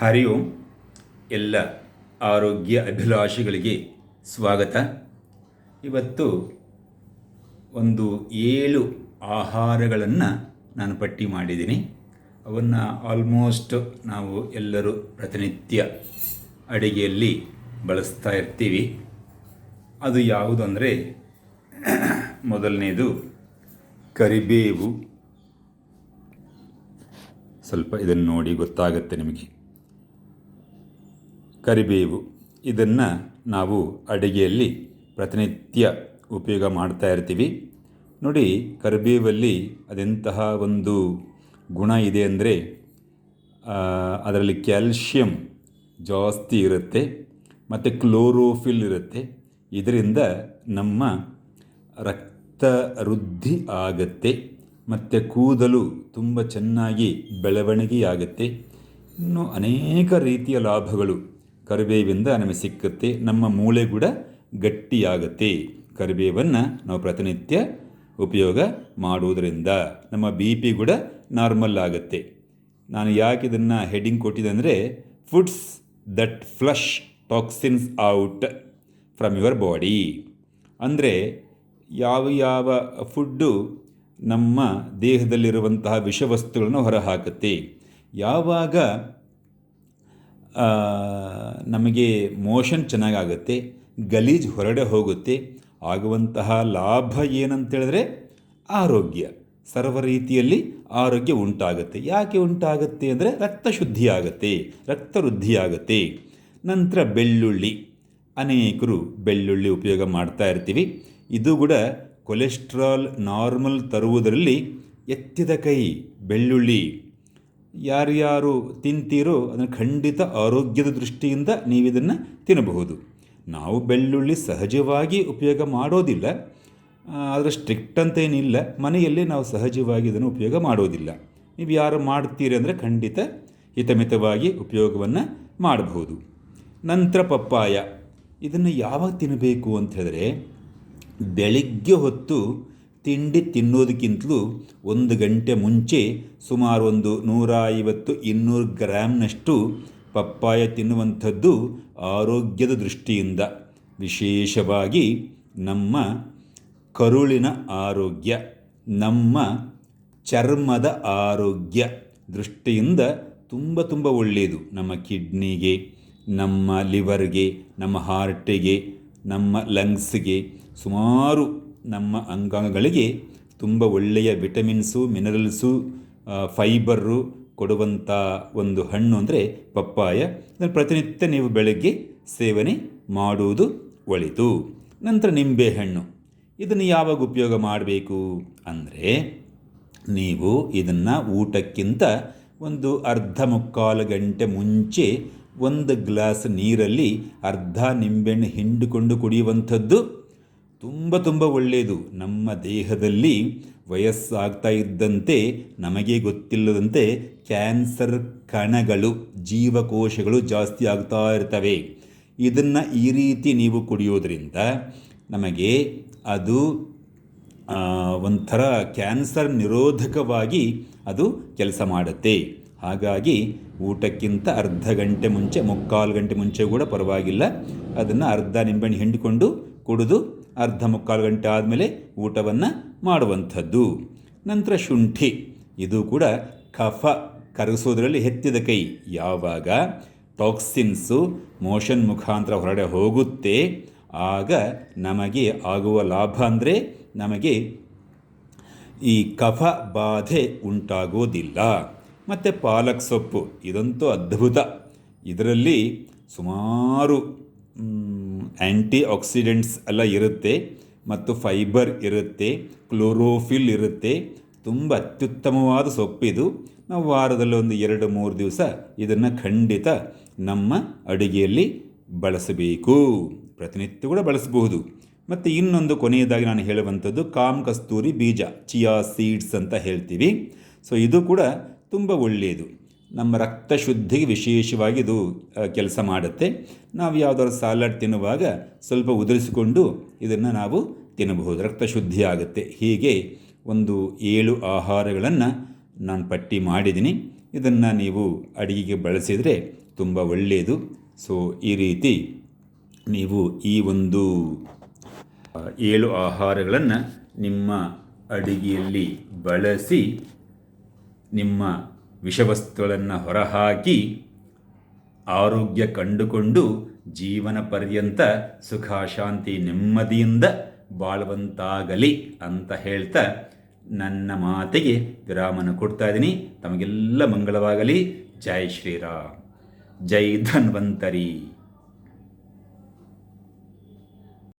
ಹರಿ ಓಂ ಎಲ್ಲ ಆರೋಗ್ಯ ಅಭಿಲಾಷಿಗಳಿಗೆ ಸ್ವಾಗತ. ಇವತ್ತು ಒಂದು ಏಳು ಆಹಾರಗಳನ್ನು ನಾನು ಪಟ್ಟಿ ಮಾಡಿದ್ದೀನಿ. ಅವನ್ನು ಆಲ್ಮೋಸ್ಟ್ ನಾವು ಎಲ್ಲರೂ ಪ್ರತಿನಿತ್ಯ ಅಡಿಗೆಯಲ್ಲಿ ಬಳಸ್ತಾ ಇರ್ತೀವಿ. ಅದು ಯಾವುದು ಅಂದರೆ ಮೊದಲನೇದು ಕರಿಬೇವು. ಸ್ವಲ್ಪ ಇದನ್ನು ನೋಡಿ ಗೊತ್ತಾಗುತ್ತೆ ನಿಮಗೆ. ಕರಿಬೇವು. ಇದನ್ನು ನಾವು ಅಡುಗೆಯಲ್ಲಿ ಪ್ರತಿನಿತ್ಯ ಉಪಯೋಗ ಮಾಡ್ತಾ ಇರ್ತೀವಿ. ನೋಡಿ, ಕರಿಬೇವಲ್ಲಿ ಅದೆಂತಹ ಒಂದು ಗುಣ ಇದೆ ಅಂದರೆ ಅದರಲ್ಲಿ ಕ್ಯಾಲ್ಶಿಯಂ ಜಾಸ್ತಿ ಇರುತ್ತೆ, ಮತ್ತು ಕ್ಲೋರೋಫಿಲ್ ಇರುತ್ತೆ. ಇದರಿಂದ ನಮ್ಮ ರಕ್ತ ವೃದ್ಧಿ ಆಗತ್ತೆ, ಮತ್ತು ಕೂದಲು ತುಂಬ ಚೆನ್ನಾಗಿ ಬೆಳವಣಿಗೆಯಾಗುತ್ತೆ ಇನ್ನು ಅನೇಕ ರೀತಿಯ ಲಾಭಗಳು ಕರಿಬೇವಿಂದ ನಮಗೆ ಸಿಕ್ಕುತ್ತೆ, ನಮ್ಮ ಮೂಳೆ ಕೂಡ ಗಟ್ಟಿಯಾಗುತ್ತೆ. ಕರಿಬೇವನ್ನು ನಾವು ಪ್ರತಿನಿತ್ಯ ಉಪಯೋಗ ಮಾಡುವುದರಿಂದ ನಮ್ಮ ಬಿ ಪಿ ಕೂಡ ನಾರ್ಮಲ್ ಆಗುತ್ತೆ. ನಾನು ಯಾಕೆ ಇದನ್ನು ಹೆಡಿಂಗ್ ಕೊಟ್ಟಿದೆ ಅಂದರೆ foods that flush toxins out from your body ಅಂದರೆ ಯಾವ ಯಾವ ಫುಡ್ಡು ನಮ್ಮ ದೇಹದಲ್ಲಿರುವಂತಹ ವಿಷವಸ್ತುಗಳನ್ನು ಹೊರಹಾಕುತ್ತೆ. ಯಾವಾಗ ನಮಗೆ ಮೋಷನ್ ಚೆನ್ನಾಗಾಗುತ್ತೆ, ಗಲೀಜು ಹೊರಡೆ ಹೋಗುತ್ತೆ, ಆಗುವಂತಹ ಲಾಭ ಏನಂತೇಳಿದ್ರೆ ಆರೋಗ್ಯ. ಸರ್ವ ರೀತಿಯಲ್ಲಿ ಆರೋಗ್ಯ ಉಂಟಾಗುತ್ತೆ. ಯಾಕೆ ಉಂಟಾಗುತ್ತೆ ಅಂದರೆ ರಕ್ತ ಶುದ್ಧಿ ಆಗುತ್ತೆ ರಕ್ತ ವೃದ್ಧಿ ಆಗುತ್ತೆ ನಂತರ ಬೆಳ್ಳುಳ್ಳಿ. ಅನೇಕರು ಬೆಳ್ಳುಳ್ಳಿ ಉಪಯೋಗ ಮಾಡ್ತಾ ಇರ್ತೀವಿ. ಇದು ಕೂಡ ಕೊಲೆಸ್ಟ್ರಾಲ್ ನಾರ್ಮಲ್ ತರುವುದರಲ್ಲಿ ಎತ್ತಿದ ಕೈ ಬೆಳ್ಳುಳ್ಳಿ. ಯಾರ್ಯಾರು ತಿಂತೀರೋ ಅದನ್ನು ಖಂಡಿತ ಆರೋಗ್ಯದ ದೃಷ್ಟಿಯಿಂದ ನೀವಿದನ್ನು ತಿನ್ನಬಹುದು. ನಾವು ಬೆಳ್ಳುಳ್ಳಿ ಸಹಜವಾಗಿ ಉಪಯೋಗ ಮಾಡೋದಿಲ್ಲ. ಆದರೆ ಸ್ಟ್ರಿಕ್ಟ್ ಅಂತ ಏನಿಲ್ಲ ಮನೆಯಲ್ಲಿ ನಾವು ಸಹಜವಾಗಿ ಇದನ್ನು ಉಪಯೋಗ ಮಾಡೋದಿಲ್ಲ. ನೀವು ಯಾರು ಮಾಡ್ತೀರಿ ಅಂದರೆ ಖಂಡಿತ ಹಿತಮಿತವಾಗಿ ಉಪಯೋಗವನ್ನು ಮಾಡಬಹುದು. ನಂತರ ಪಪ್ಪಾಯ. ಇದನ್ನು ಯಾವಾಗ ತಿನ್ನಬೇಕು ಅಂತ ಹೇಳಿದ್ರೆ, ಬೆಳಿಗ್ಗೆ ಹೊತ್ತು ತಿಂಡಿ ತಿನ್ನೋದಕ್ಕಿಂತಲೂ ಒಂದು ಗಂಟೆ ಮುಂಚೆ ಸುಮಾರು ಒಂದು ನೂರ ಐವತ್ತು ಇನ್ನೂರು ಗ್ರಾಮ್ನಷ್ಟು ಪಪ್ಪಾಯ ತಿನ್ನುವಂಥದ್ದು ಆರೋಗ್ಯದ ದೃಷ್ಟಿಯಿಂದ. ವಿಶೇಷವಾಗಿ ನಮ್ಮ ಕರುಳಿನ ಆರೋಗ್ಯ, ನಮ್ಮ ಚರ್ಮದ ಆರೋಗ್ಯ ದೃಷ್ಟಿಯಿಂದ ತುಂಬ ತುಂಬ ಒಳ್ಳೆಯದು. ನಮ್ಮ ಕಿಡ್ನಿಗೆ, ನಮ್ಮ ಲಿವರ್ಗೆ, ನಮ್ಮ ಹಾರ್ಟಿಗೆ, ನಮ್ಮ ಲಂಗ್ಸ್ಗೆ ಸುಮಾರು ನಮ್ಮ ಅಂಗಾಂಗಗಳಿಗೆ ತುಂಬ ಒಳ್ಳೆಯ ವಿಟಮಿನ್ಸು ಮಿನರಲ್ಸು ಫೈಬರು ಕೊಡುವಂಥ ಒಂದು ಹಣ್ಣು ಅಂದರೆ ಪಪ್ಪಾಯ. ಅದನ್ನು ಪ್ರತಿನಿತ್ಯ ನೀವು ಬೆಳಗ್ಗೆ ಸೇವನೆ ಮಾಡುವುದು ಒಳಿತು. ನಂತರ ನಿಂಬೆಹಣ್ಣು ಇದನ್ನು ಯಾವಾಗ ಉಪಯೋಗ ಮಾಡಬೇಕು ಅಂದರೆ ನೀವು ಇದನ್ನು ಊಟಕ್ಕಿಂತ ಒಂದು ಅರ್ಧ ಮುಕ್ಕಾಲು ಗಂಟೆ ಮುಂಚೆ ಒಂದು ಗ್ಲಾಸ್ ನೀರಲ್ಲಿ ಅರ್ಧ ನಿಂಬೆಹಣ್ಣು ಹಿಂಡಿಕೊಂಡು ಕುಡಿಯುವಂಥದ್ದು ತುಂಬ ತುಂಬ ಒಳ್ಳೆಯದು. ನಮ್ಮ ದೇಹದಲ್ಲಿ ವಯಸ್ಸಾಗ್ತಾ ಇದ್ದಂತೆ ನಮಗೆ ಗೊತ್ತಿಲ್ಲದಂತೆ ಕ್ಯಾನ್ಸರ್ ಕಣಗಳು, ಜೀವಕೋಶಗಳು ಜಾಸ್ತಿ ಆಗ್ತಾ ಇರ್ತವೆ. ಇದನ್ನು ಈ ರೀತಿ ನೀವು ಕುಡಿಯೋದ್ರಿಂದ ನಮಗೆ ಅದು ಒಂಥರ ಕ್ಯಾನ್ಸರ್ ನಿರೋಧಕವಾಗಿ ಅದು ಕೆಲಸ ಮಾಡುತ್ತೆ. ಹಾಗಾಗಿ ಊಟಕ್ಕಿಂತ ಅರ್ಧ ಗಂಟೆ ಮುಂಚೆ, ಮುಕ್ಕಾಲು ಗಂಟೆ ಮುಂಚೆ ಕೂಡ ಪರವಾಗಿಲ್ಲ. ಅದನ್ನು ಅರ್ಧ ನಿಂಬೆಹಣ್ಣು ಹಿಂಡಿಕೊಂಡು ಕುಡಿದು ಅರ್ಧ ಮುಕ್ಕಾಲು ಗಂಟೆ ಆದಮೇಲೆ ಊಟವನ್ನು ಮಾಡುವಂಥದ್ದು. ನಂತರ ಶುಂಠಿ. ಇದು ಕೂಡ ಕಫ ಕರಗಿಸೋದ್ರಲ್ಲಿ ಹೆತ್ತಿದ ಕೈ. ಯಾವಾಗ? ಟಾಕ್ಸಿನ್ಸು ಮೋಷನ್ ಮುಖಾಂತರ ಹೊರಡೆ ಹೋಗುತ್ತೆ. ಆಗ ನಮಗೆ ಆಗುವ ಲಾಭ ಅಂದರೆ ನಮಗೆ ಈ ಕಫ ಬಾಧೆ ಉಂಟಾಗೋದಿಲ್ಲ. ಮತ್ತು ಪಾಲಕ್ ಸೊಪ್ಪು. ಇದಂತೂ ಅದ್ಭುತ. ಇದರಲ್ಲಿ ಸುಮಾರು ಆ್ಯಂಟಿ ಆಕ್ಸಿಡೆಂಟ್ಸ್ ಎಲ್ಲ ಇರುತ್ತೆ ಮತ್ತು ಫೈಬರ್ ಇರುತ್ತೆ, ಕ್ಲೋರೋಫಿಲ್ ಇರುತ್ತೆ. ತುಂಬ ಅತ್ಯುತ್ತಮವಾದ ಸೊಪ್ಪಿದು. ನಾವು ವಾರದಲ್ಲಿ ಒಂದು ಎರಡು, ಮೂರು ದಿವಸ ಇದನ್ನು ಖಂಡಿತ ನಮ್ಮ ಅಡುಗೆಯಲ್ಲಿ ಬಳಸಬೇಕು. ಪ್ರತಿನಿತ್ಯ ಕೂಡ ಬಳಸಬಹುದು. ಮತ್ತು ಇನ್ನೊಂದು ಕೊನೆಯದಾಗಿ ನಾನು ಹೇಳುವಂಥದ್ದು ಕಾಮ್ ಕಸ್ತೂರಿ ಬೀಜ, ಚಿಯಾ ಸೀಡ್ಸ್ ಅಂತ ಹೇಳ್ತೀವಿ. ಸೊ ಇದು ಕೂಡ ತುಂಬ ಒಳ್ಳೆಯದು. ನಮ್ಮ ರಕ್ತ ಶುದ್ಧಿಗೆ ವಿಶೇಷವಾಗಿ ಇದು ಕೆಲಸ ಮಾಡುತ್ತೆ. ನಾವು ಯಾವುದಾದ್ರು ಸಾಲಡ್ ತಿನ್ನುವಾಗ ಸ್ವಲ್ಪ ಉದುರಿಸಿಕೊಂಡು ಇದನ್ನು ನಾವು ತಿನ್ನಬಹುದು. ರಕ್ತ ಶುದ್ಧಿ ಆಗುತ್ತೆ. ಹೀಗೆ ಒಂದು ಏಳು ಆಹಾರಗಳನ್ನು ನಾನು ಪಟ್ಟಿ ಮಾಡಿದ್ದೀನಿ. ಇದನ್ನು ನೀವು ಅಡಿಗೆಗೆ ಬಳಸಿದರೆ ತುಂಬ ಒಳ್ಳೆಯದು. ಸೊ ಈ ರೀತಿ ನೀವು ಈ ಒಂದು ಏಳು ಆಹಾರಗಳನ್ನು ನಿಮ್ಮ ಅಡಿಗೆಯಲ್ಲಿ ಬಳಸಿ ನಿಮ್ಮ ವಿಷವಸ್ತುಗಳನ್ನು ಹೊರಹಾಕಿ ಆರೋಗ್ಯ ಕಂಡುಕೊಂಡು ಜೀವನ ಪರ್ಯಂತ ಸುಖ, ಶಾಂತಿ, ನೆಮ್ಮದಿಯಿಂದ ಬಾಳುವಂತಾಗಲಿ ಅಂತ ಹೇಳ್ತಾ ನನ್ನ ಮಾತಿಗೆ ವಿರಾಮನ ಕೊಡ್ತಾ ಇದ್ದೀನಿ. ತಮಗೆಲ್ಲ ಮಂಗಳವಾಗಲಿ. ಜೈ ಶ್ರೀರಾಮ್. ಜೈ ಧನ್ವಂತರಿ.